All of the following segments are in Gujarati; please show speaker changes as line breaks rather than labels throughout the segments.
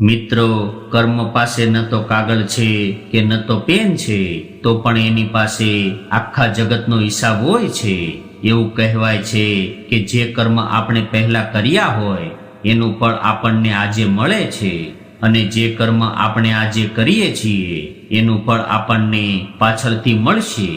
મિત્રો, કર્મ પાસે ન તો કાગળ છે કે ન તો પેન છે, તો પણ એની પાસે આખા જગતનો હિસાબ હોય છે. એવું કહેવાય છે કે જે કર્મ આપણે પહેલા કર્યા હોય, એનું ફળ આપણને આજે મળે છે. અને જે કર્મ આપણે આજે કરીએ છીએ, એનું ફળ આપણને પાછળથી મળશે.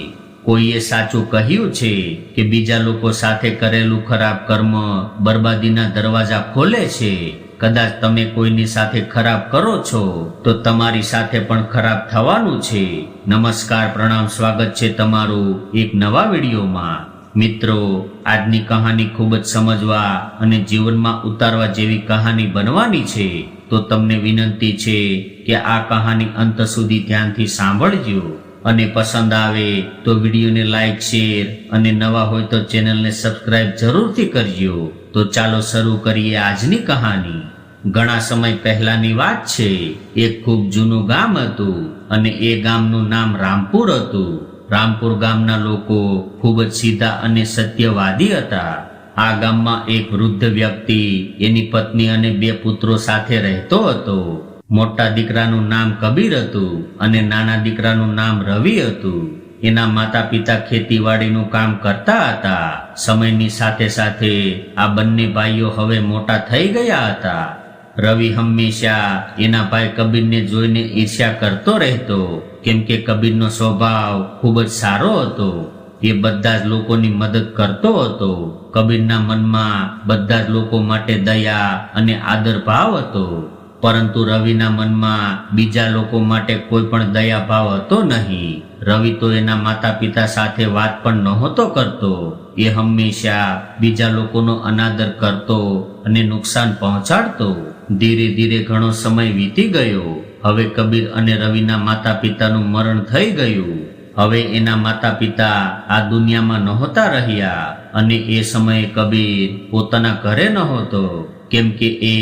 કોઈએ સાચું કહ્યું છે કે બીજા લોકો સાથે કરેલું ખરાબ કર્મ બરબાદીના દરવાજા ખોલે છે? કદાચ તમે કોઈની સાથે ખરાબ કરો છો, તો તમારી સાથે પણ ખરાબ થવાનું છે. નમસ્કાર, પ્રણામ, સ્વાગત છે તમારું એક નવા વિડીયોમાં. મિત્રો, આજની કહાની ખૂબ જ સમજવા અને જીવનમાં ઉતારવા જેવી કહાની બનવાની છે. તો તમને વિનંતી છે કે આ કહાની અંત સુધી ધ્યાનથી સાંભળજો. અને પસંદ આવે તો વિડીયોને લાઈક શેર અને નવા હોય તો ચેનલને સબસ્ક્રાઇબ જરૂરથી કરજો. તો ચાલો શરૂ કરીએ આજની કહાની. ઘણા સમય પહેલાની વાત છે. એક ખૂબ જૂનું ગામ હતું અને એ ગામનું નામ રામપુર હતું. રામપુર ગામના લોકો ખૂબ જ સીધા અને સત્યવાદી હતા. આ ગામમાં એક વૃદ્ધ વ્યક્તિ, એની પત્ની અને બે પુત્રો સાથે રહેતો હતો. મોટા દીકરાનું નામ કબીર હતું અને નાના દીકરાનું નામ રવિ હતું. એના માતા પિતા ખેતીવાડીનું કામ કરતા હતા. સમયની સાથે સાથે આ બંને ભાઈઓ હવે મોટા થઈ ગયા હતા. રવિ હંમેશા એના ભાઈ કબીરને જોઈને ઈર્ષ્યા કરતો રહેતો, કેમ કે કબીરનો સ્વભાવ ખૂબ જ સારો હતો. એ બધા જ લોકોની મદદ કરતો હતો. કબીરના મનમાં બધા જ લોકો માટે દયા અને આદર ભાવ હતો. પરંતુ રવિના મનમાં બીજા લોકો માટે કોઈ પણ દયાભાવ હતો નહીં. રવિ તો એના માતા પિતા સાથે વાત પણ નહોતો કરતો. એ હંમેશા બીજા લોકોનો અનાદર કરતો અને નુકસાન પહોંચાડતો. ધીરે ધીરે ઘણો સમય વીતી ગયો. હવે કબીર અને રવિના માતા પિતાનું મરણ થઈ ગયું. હવે એના માતા પિતા આ દુનિયામાં નહોતા રહ્યા અને એ સમયે કબીર પોતાના ઘરે નહોતો. કેમ કે એ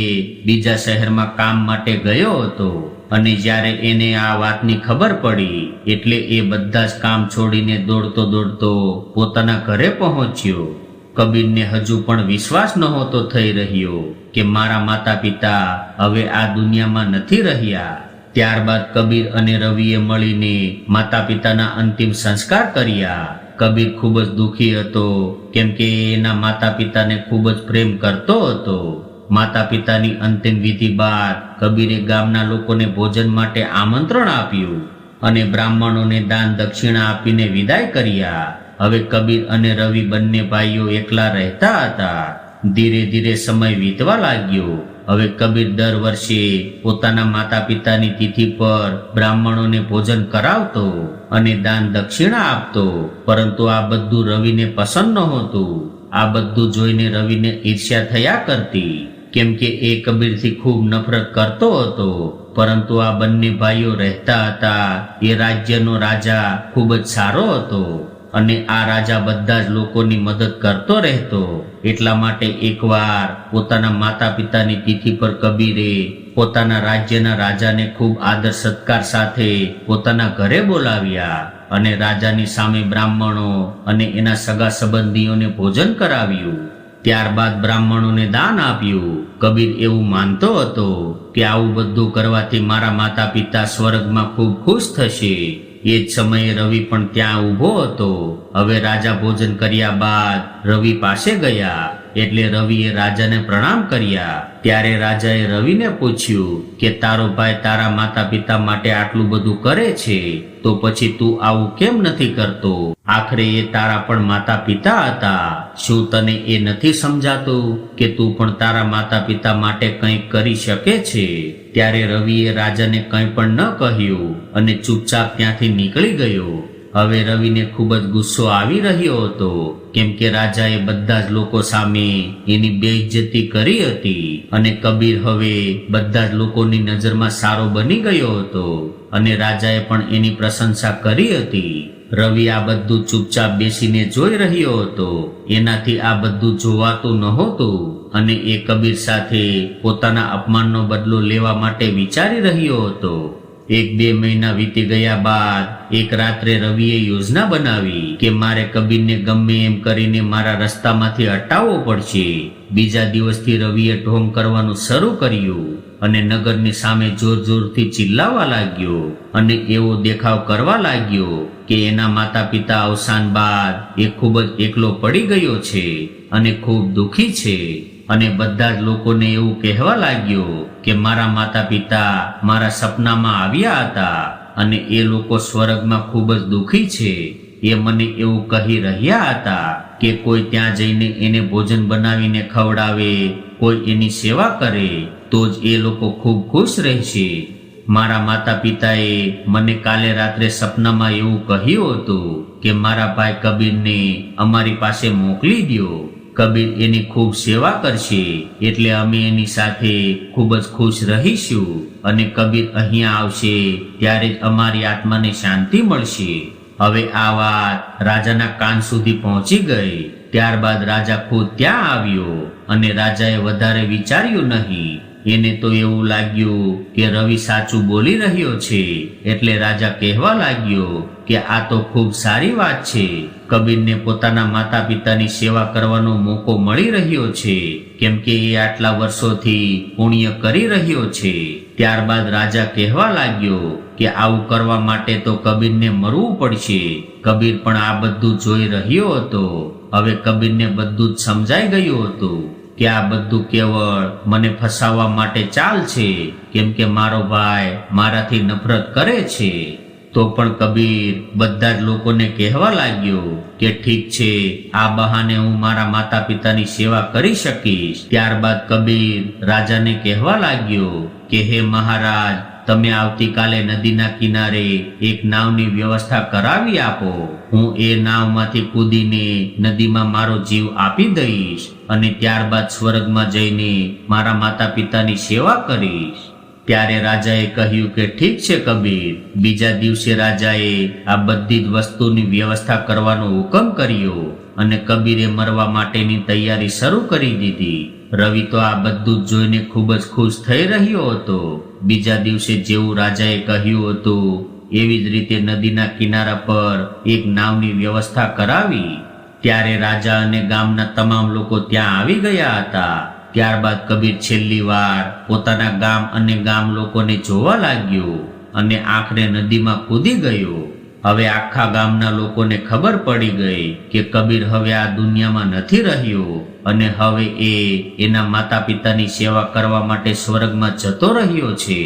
બીજા શહેરમાં કામ માટે ગયો હતો અને જ્યારે એને આ વાતની ખબર પડી, એટલે એ બધા જ કામ છોડીને દોડતો દોડતો પોતાના ઘરે પહોંચ્યો. કબીરને હજુ પણ વિશ્વાસ નહોતો થઈ રહ્યો કે મારા માતા પિતા હવે આ દુનિયામાં નથી રહ્યા. ત્યારબાદ કબીર અને રવિએ મળીને માતા પિતાના અંતિમ સંસ્કાર કર્યા. કબીર ખૂબ જ દુઃખી હતો, કેમ કે એના માતા પિતાને ખૂબ જ પ્રેમ કરતો હતો. માતા પિતાની અંતિમ વિધિ બાદ કબીરે ગામના લોકોને ભોજન માટે આમંત્રણ આપ્યું અને બ્રાહ્મણોને દાન દક્ષિણા આપીને વિદાય કર્યા. હવે કબીર અને રવિ બંને ભાઈઓ એકલા રહેતા હતા. ધીરે ધીરે સમય વીતવા લાગ્યો. હવે કબીર દર વર્ષે પોતાના માતા પિતાની તિથિ પર બ્રાહ્મણોને ભોજન કરાવતો અને દાન દક્ષિણા આપતો. પરંતુ આ બધું રવિને પસંદ નહોતું. આ બધું જોઈને રવિને ઈર્ષ્યા થયા કરતી. કેમ કે એ કબીરથી ખૂબ નફરત કરતો હતો, પરંતુ આ બંને ભાઈઓ રહેતા હતા. એ રાજ્યનો રાજા ખૂબ જ સારો હતો અને આ રાજા બધા જ લોકોની મદદ કરતો રહેતો. એટલા માટે એકવાર પોતાના માતા પિતાની તિથિ પર કબીરે પોતાના રાજ્યના રાજાને ખૂબ આદર સત્કાર સાથે પોતાના ઘરે બોલાવ્યા અને રાજાની સામે બ્રાહ્મણો અને એના સગા સંબંધીઓને ભોજન કરાવ્યું. ત્યારબાદ બ્રાહ્મણોને દાન આપ્યું. કબીર એવું માનતો હતો કે આવું બધું કરવાથી મારા માતા પિતા સ્વર્ગમાં ખૂબ ખુશ થશે. એ જ સમયે રવિ પણ ત્યાં ઊભો હતો. હવે રાજા ભોજન કર્યા બાદ રવિ પાસે ગયા. એટલે રવિએ રાજાને પ્રણામ કર્યા. ત્યારે રાજાએ રવિને પૂછ્યું કે, તારો ભાઈ તારા માતા પિતા માટે આટલું બધું કરે છે? તો પછી તું આવું કેમ નથી કરતો? આખરે એ તારા પણ માતા પિતા હતા. શું તને એ નથી સમજાતું કે તું પણ તારા માતા પિતા માટે કંઈક કરી શકે છે? ત્યારે રવિએ રાજાને કંઈ પણ ન કહ્યું અને ચૂપચાપ ત્યાંથી નીકળી ગયો. હવે રવિને ખૂબ જ ગુસ્સો આવી રહ્યો હતો, કેમ કે રાજાએ બધા જ લોકો સામે એની બેઇજ્જતી કરી હતી અને કબીર હવે બધા જ લોકોની નજરમાં સારો બની ગયો હતો અને રાજાએ પણ એની પ્રશંસા કરી હતી. રવિ આ બધું ચૂપચાપ બેસીને જોઈ રહ્યો હતો. એનાથી આ બધું જોવાતું નહોતું અને એ કબીર સાથે પોતાના અપમાનનો બદલો લેવા માટે વિચારી રહ્યો હતો. એક બે મહિના વીતી ગયા બાદ એક રાત્રે રવિએ યોજના બનાવી કે મારે કબીરને ગમે એમ કરીને મારા રસ્તામાંથી હટાવવો પડશે. બીજા દિવસથી રવિએ ઢોંગ કરવાનું શરૂ કર્યું અને નગરની સામે જોર જોરથી ચિલ્લાવા લાગ્યો અને એવો દેખાવ કરવા લાગ્યો કે એના માતા પિતા અવસાન બાદ એ ખૂબ જ એકલો પડી ગયો છે અને ખૂબ દુઃખી છે. અને બધા જ લોકોને એવું કહેવા લાગ્યો કે મારા માતા પિતા મારા સપનામાં આવ્યા હતા અને એ લોકો સ્વર્ગમાં ખૂબ જ દુઃખી છે. એ મને એવું કહી રહ્યા હતા કે કોઈ ત્યાં જઈને એને ભોજન બનાવીને ખવડાવે, કોઈ એની સેવા કરે, તો જ એ લોકો ખૂબ ખુશ રહેશે. મારા માતા પિતાએ મને કાલે રાત્રે સપનામાં એવું કહ્યું હતું કે મારા ભાઈ કબીરને અમારી પાસે મોકલી દો કબીર એની ખૂબ સેવા કરશે એટલે અમે એની સાથે ખૂબ જ ખુશ રહીશું અને કબીર અહીંયા આવશે ત્યારે જ અમારી આત્માને શાંતિ મળશે. હવે આ વાત રાજાના કાન સુધી પહોંચી ગઈ. ત્યારબાદ રાજા ખુદ ત્યાં આવ્યો અને રાજાએ વધારે વિચાર્યું નહીં. એને તો એવું લાગ્યું કે રવિ સાચું બોલી રહ્યો છે. એટલે રાજા કહેવા લાગ્યો કે આ તો ખૂબ સારી વાત છે. કબીરને પોતાના માતા પિતાની સેવા કરવાનો મોકો મળી રહ્યો છે. કેમ કે એ આટલા વર્ષોથી પુણ્ય કરી રહ્યો છે. ત્યારબાદ રાજા કહેવા લાગ્યો કે આવું કરવા માટે તો કબીરને મરવું પડશે. કબીર પણ આ બધું જોઈ રહ્યો હતો. હવે કબીરને બધું જ સમજાઈ ગયું હતું કે આ બધું કેવળ મને ફસાવવા માટે ચાલ છે. કેમ કે મારો ભાઈ મારાથી નફરત કરે છે. તો પણ કબીર બધા જ લોકોને કહેવા લાગ્યો કે ઠીક છે, આ બહાને હું મારા માતા પિતાની સેવા કરી શકીશ. ત્યારબાદ કબીર રાજાને કહેવા લાગ્યો કે, હે મહારાજ, તમે આવતીકાલે નદીના કિનારે એક નાવની વ્યવસ્થા કરાવી આપો. હું એ નાવમાંથી કૂદીને નદીમાં મારો જીવ આપી દઈશ અને ત્યારબાદ સ્વર્ગમાં જઈને મારા માતા પિતાની સેવા કરીશ. ત્યારે રાજાએ કહ્યું કે ઠીક છે કબીર, બીજા દિવસે રાજાએ આ બધી જ વસ્તુની વ્યવસ્થા કરવાનો હુકમ કર્યો અને કબીરે મરવા માટેની તૈયારી શરૂ કરી દીધી. રવિ તો આ બધું જોઈને ખૂબ જ ખુશ થઈ રહ્યો હતો. બીજા દિવસે જેવું રાજાએ કહ્યું હતું, એવી જ રીતે નદીના કિનારા પર એક નાવની વ્યવસ્થા કરાવી. ત્યારે રાજા અને ગામના તમામ લોકો ત્યાં આવી ગયા હતા. ત્યારબાદ કબીર છેલ્લી વાર પોતાના ગામ અને ગામ લોકોને જોવા લાગ્યો અને આખરે નદીમાં કૂદી ગયો. હવે આખા ગામના લોકોને ખબર પડી ગઈ કે કબીર હવે આ દુનિયામાં નથી રહ્યો અને હવે એ એના માતા પિતાની સેવા કરવા માટે સ્વર્ગમાં જતો રહ્યો છે.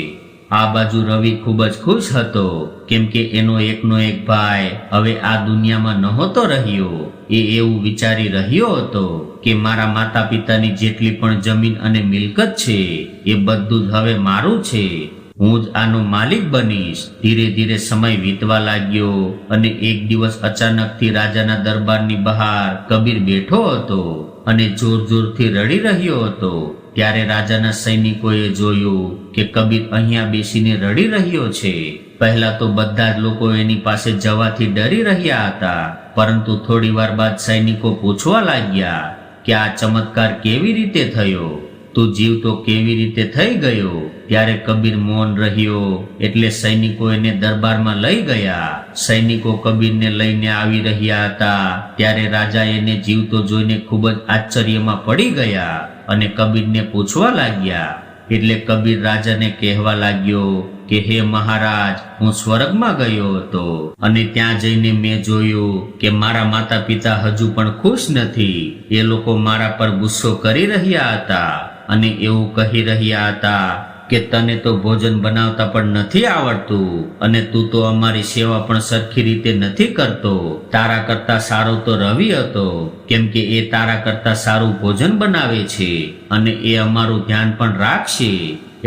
આ બાજુ રવિ ખૂબ જ ખુશ હતો, કેમ કે એનો એકનો એક ભાઈ હવે આ દુનિયામાં નહોતો રહ્યો. એ એવું વિચારી રહ્યો હતો કે મારા માતા પિતાની જેટલી પણ જમીન અને મિલકત છે, એ બધું જ હવે મારું છે. હું જ આનો માલિક બનીશ. ધીરે ધીરે સમય વીતવા લાગ્યો અને એક દિવસ અચાનકથી રાજાના દરબારની બહાર કબીર બેઠો હતો અને જોર જોરથી રડી રહ્યો હતો. ત્યારે રાજાના સૈનિકોએ જોયું કે કબીર અહીંયા બેસીને રડી રહ્યો છે. પહેલા તો બધા જ લોકો એની પાસે જવાથી ડરી રહ્યા હતા, પરંતુ થોડી વાર બાદ સૈનિકો પૂછવા લાગ્યા કે આ ચમત્કાર કેવી રીતે થયો? તું જીવતો કેવી રીતે થઈ ગયો? ત્યારે કબીર મૌન રહ્યો, એટલે સૈનિકો એને દરબારમાં લઈ ગયા. સૈનિકો કબીરને લઈને આવી રહ્યા હતા, ત્યારે રાજા એને જીવતો જોઈને ખૂબ જ આશ્ચર્યમાં પડી ગયા. અને કબીરને પૂછવા લાગ્યા, એટલે કબીર રાજાને કહેવા લાગ્યો કે, હે મહારાજ, હું સ્વર્ગમાં ગયો હતો અને ત્યાં જઈને મેં જોયું કે મારા માતા પિતા હજુ પણ ખુશ નથી. એ લોકો મારા પર ગુસ્સો કરી રહ્યા હતા અને એવું કહી રહ્યા હતા કે તને તો ભોજન બનાવતા પણ નથી આવડતું અને તું તો અમારી સેવા પણ સરખી રીતે નથી કરતો. તારા કરતા સારો તો રવિ હતો, કેમ કે એ તારા કરતા સારું ભોજન બનાવે છે અને એ અમારું ધ્યાન પણ રાખશે.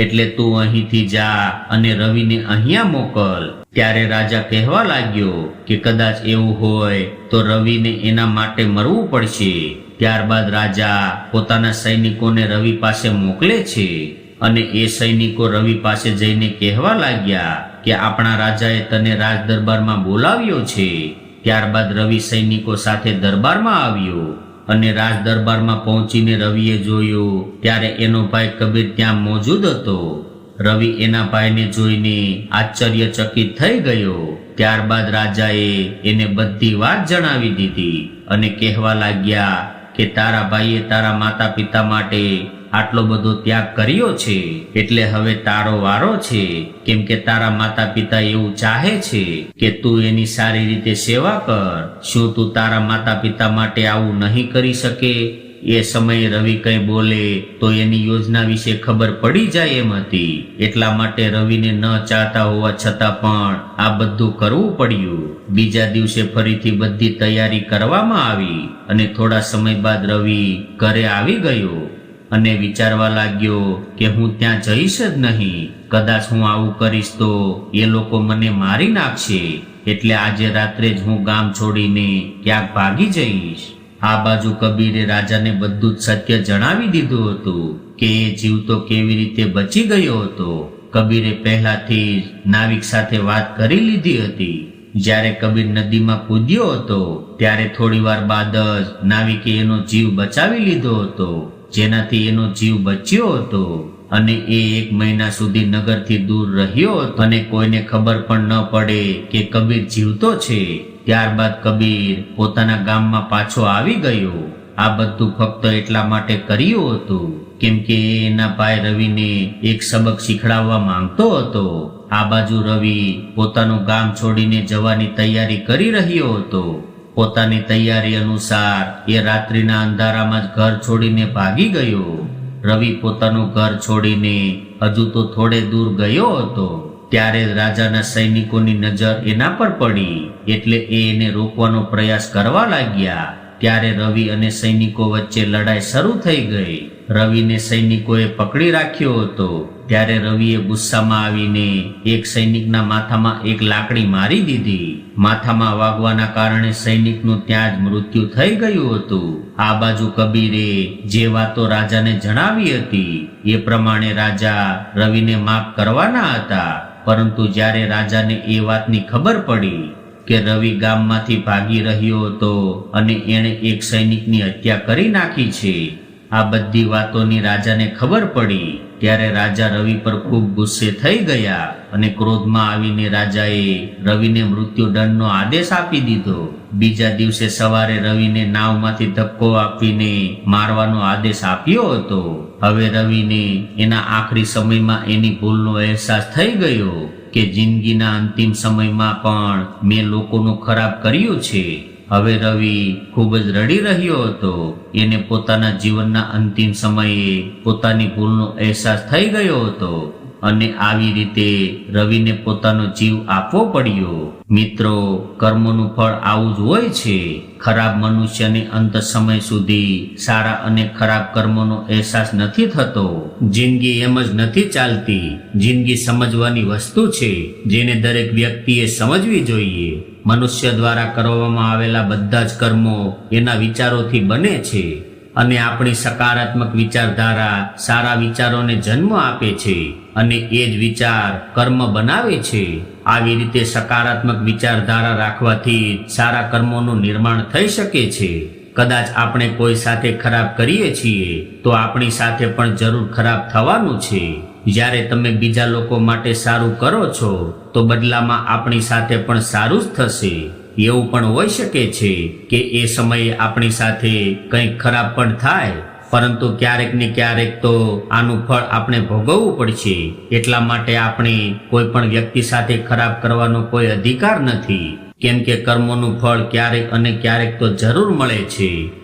એટલે તું અહીંથી જા અને રવિને અહીંયા મોકલ. ત્યારે રાજા કહેવા લાગ્યો કે કદાચ એવું હોય તો રવિને એના માટે મરવું પડશે. ત્યારબાદ રાજા પોતાના સૈનિકોને રવિ પાસે મોકલે છે. અને એ સૈનિકો રવિ પાસે જઈને કહેવા લાગ્યા કે આપણા રાજાએ તને રાજ દરબારમાં બોલાવ્યો છે. ત્યારબાદ રવિ સૈનિકો સાથે દરબારમાં આવ્યો અને રાજ દરબારમાં પહોંચીને રવિએ જોયું, ત્યારે એનો ભાઈ કબીર ત્યાં મોજૂદ હતો. રવિ એના ભાઈને જોઈને આશ્ચર્યચકિત થઈ ગયો. ત્યારબાદ રાજાએ એને બધી વાત જણાવી દીધી અને કહેવા લાગ્યા કે તારા ભાઈએ તારા માતા પિતા માટે આટલો બધો ત્યાગ કર્યો છે. એટલે હવે તારો વારો છે. કેમ કે તારા માતા પિતા એવું ચાહે છે કે તું એની સારી રીતે સેવા કર. શું તું તારા માતા પિતા માટે આવું નહીં કરી શકે? એ સમયે રવિ કંઈ બોલે તો એની યોજના વિશે ખબર પડી જાય એમ હતી. એટલા માટે રવિને ન ચાહતા હોવા છતાં પણ આ બધું કરવું પડ્યું. બીજા દિવસે ફરીથી બધી તૈયારી કરવામાં આવી અને થોડા સમય બાદ રવિ ઘરે આવી ગયો. અને વિચારવા લાગ્યો કે હું ત્યાં જઈશ જ નહીં. કદાચ હું આવું કરીશ તો એ લોકો મને મારી નાખશે. એટલે આજે રાત્રે જ હું ગામ છોડીને ક્યાંક ભાગી જઈશ. આ બાજુ કબીરે રાજાને બધું જ સત્ય જણાવી દીધું હતું કે એ જીવતો કેવી રીતે બચી ગયો હતો. કબીરે પહેલાથી જ નાવિક સાથે વાત કરી લીધી હતી. જ્યારે કબીર નદીમાં કૂદ્યો હતો, ત્યારે થોડી વાર બાદ જ નાવિકે એનો જીવ બચાવી લીધો હતો. જેનાથી એનો જીવ બચ્યો હતો અને એ એક મહિના સુધી નગરથી દૂર રહ્યો અને કોઈને ખબર પણ ન પડે કે કબીર જીવતો છે. ત્યારબાદ કબીર પોતાના ગામમાં પાછો આવી ગયો. આ બધું ફક્ત એટલા માટે કર્યું હતું કેમ કે એના ભાઈ રવિને એક સબક શીખડાવવા માંગતો હતો. આ બાજુ રવિ પોતાનું ગામ છોડીને જવાની તૈયારી કરી રહ્યો હતો. પોતાની તૈયારી અનુસાર એ રાત્રિના અંધારામાં જ ઘર છોડીને ભાગી ગયો. રવિ પોતાનું ઘર છોડીને હજુ તો થોડે દૂર ગયો હતો. ત્યારે રાજાના સૈનિકોની નજર એના પર પડી, એટલે એ એને રોકવાનો પ્રયાસ કરવા લાગ્યા. ત્યારે રવિ અને સૈનિકો વચ્ચે લડાઈ શરૂ થઈ ગઈ. રવિને સૈનિકોએ પકડી રાખ્યો હતો. ત્યારે રવિએ ગુસ્સામાં આવીને એક સૈનિકના માથામાં એક લાકડી મારી દીધી. માથામાં વાગવાના કારણે સૈનિકનું ત્યાં જ મૃત્યુ થઈ ગયું હતું. આ બાજુ કબીરે જે વાતો રાજાને જણાવી હતી, એ પ્રમાણે રાજા રવિને માફ કરવાના હતા. પરંતુ જ્યારે રાજાને એ વાતની ખબર પડી કે રવિ ગામમાંથી ભાગી રહ્યો હતો અને એણે એક સૈનિકની હત્યા કરી નાખી છે આ બધી વાતોની રાજાને ખબર પડી. ત્યારે રાજા રવિ પર ખૂબ ગુસ્સે થઈ ગયા અને ક્રોધમાં આવીને રાજાએ રવિને મૃત્યુદંડનો આદેશ આપી દીધો. બીજા દિવસે સવારે રવિને નાવમાંથી ધક્કો આપીને મારવાનો આદેશ આપ્યો હતો. હવે રવિને એના આખરી સમયમાં એની ભૂલનો અહેસાસ થઈ ગયો કે જિંદગીના અંતિમ સમયમાં પણ મેં લોકોનું ખરાબ કર્યું છે. હવે રવિ ખૂબ જ રડી રહ્યો હતો. એને પોતાના જીવનના અંતિમ સમયે પોતાની ભૂલનો અહેસાસ થઈ ગયો હતો અને આવી રીતે રવિને પોતાનો જીવ આપવો પડ્યો. મિત્રો, કર્મનું ફળ આવું જ હોય છે. ખરાબ મનુષ્યને અંત સમય સુધી સારા અને ખરાબ કર્મોનો અહેસાસ નથી થતો. જિંદગી એમ જ નથી ચાલતી. જિંદગી સમજવાની વસ્તુ છે, જેને દરેક વ્યક્તિએ સમજવી જોઈએ. મનુષ્ય દ્વારા કરવામાં આવેલા બધા જ કર્મો એના વિચારોથી બને છે અને આપણી સકારાત્મક વિચારધારા સારા વિચારોને જન્મ આપે છે અને એ જ વિચાર કર્મ બનાવે છે. આવી રીતે સકારાત્મક વિચારધારા રાખવાથી સારા કર્મોનું નિર્માણ થઈ શકે છે. કદાચ આપણે કોઈ સાથે ખરાબ કરીએ છીએ તો આપણી સાથે પણ જરૂર ખરાબ થવાનું છે. જ્યારે તમે બીજા લોકો માટે સારું કરો છો, તો બદલામાં આપણી સાથે પણ સારું જ થશે. એવું પણ હોઈ શકે છે કે એ સમયે આપણી સાથે કંઈક ખરાબ પણ થાય, પરંતુ ક્યારેક ને ક્યારેક તો આનું ફળ આપણે ભોગવવું પડશે. એટલા માટે આપણે કોઈ પણ વ્યક્તિ સાથે ખરાબ કરવાનો કોઈ અધિકાર નથી. કેમ કે કર્મોનું ફળ ક્યારેક અને ક્યારેક તો જરૂર મળે છે.